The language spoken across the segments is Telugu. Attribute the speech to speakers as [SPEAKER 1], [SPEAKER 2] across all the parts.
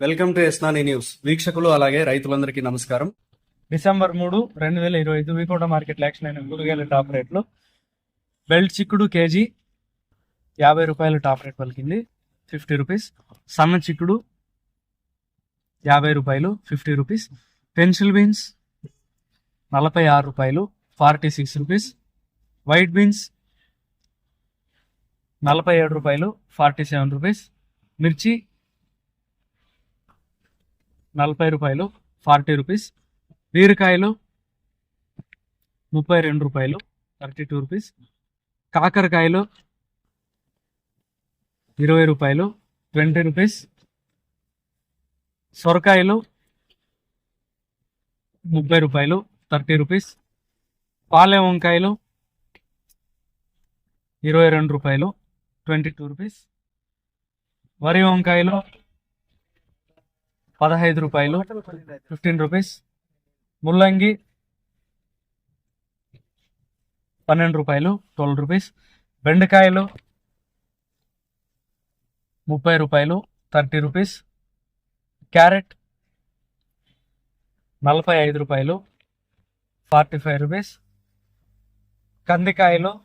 [SPEAKER 1] వెల్కమ్ టు ఎస్నాని న్యూస్. వీక్షకులు అలాగే రైతులందరికీ నమస్కారం.
[SPEAKER 2] డిసెంబర్ మూడు రెండు వేల ఇరవై ఐదు వికోట మార్కెట్ యాక్షన్ అయిన కూరగాయల టాప్ రేట్లు. బెల్ట్ చిక్కుడు కేజీ యాభై రూపాయలు టాప్ రేట్ పలికింది ఫిఫ్టీ రూపీస్. సన్న చిక్కుడు యాభై రూపాయలు ఫిఫ్టీ రూపీస్. పెన్సిల్ బీన్స్ నలభై ఆరు రూపాయలు forty six rupees. White beans నలభై ఏడు రూపాయలు ఫార్టీ సెవెన్ రూపీస్. మిర్చి నలభై రూపాయలు ఫార్టీ రూపీస్. బీరకాయలు ముప్పై రెండు రూపాయలు థర్టీ టూ రూపీస్. కాకరకాయలు ఇరవై రూపాయలు ట్వంటీ రూపీస్. సొరకాయలు ముప్పై రూపాయలు థర్టీ రూపీస్. పాలే వంకాయలు ఇరవై రెండు రూపాయలు ట్వంటీ టూ రూపీస్. వరి వంకాయలు పదహైదు రూపాయలు. Fifteen rupees. ముల్లంగి పన్నెండు రూపాయలు. Twelve rupees. బెండకాయలు ముప్పై రూపాయలు. Thirty rupees. క్యారెట్ నలభై ఐదు రూపాయలు. Forty five rupees. కందికాయలు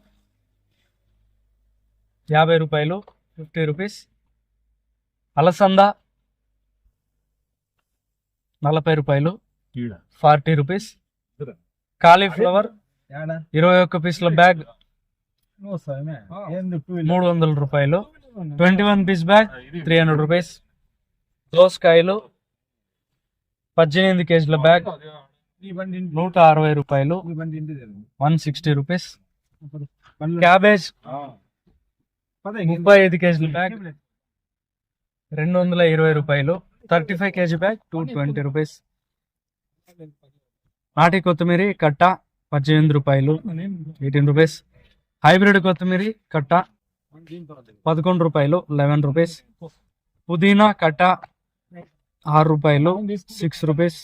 [SPEAKER 2] యాభై రూపాయలు. Fifty rupees. అలసంద నలభై రూపాయలు. Forty rupees. కాలీఫ్లవర్. ఇరవై ఒక్క పీసుల బ్యాగ్. మూడు వందల రూపాయలు. Twenty one piece bag. Three hundred rupees. దోసకాయలు. పద్దెనిమిది కేజీల బ్యాగ్. నూట అరవై రూపాయలు. One sixty rupees. క్యాబేజ్. ముప్పై ఐదు కేజీల బ్యాగ్. రెండు వందల ఇరవై రూపాయలు. Thirty five KG bag two twenty rupees. నాటి కొత్తిమీర కట్ట పద్దెనిమిది రూపాయలు ఎయిటీన్ రూపీస్. హైబ్రిడ్ కొత్తిమీర కట్ట పదకొండు రూపాయలు లెవెన్ రూపీస్. పుదీనా కట్ట ఆరు రూపాయలు సిక్స్ రూపీస్.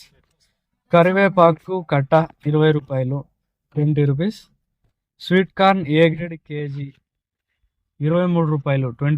[SPEAKER 2] కరివేపాకు కట్ట ఇరవై రూపాయలు twenty rupees. Sweet corn A grade KG ఇరవై మూడు రూపాయలు ట్వంటీ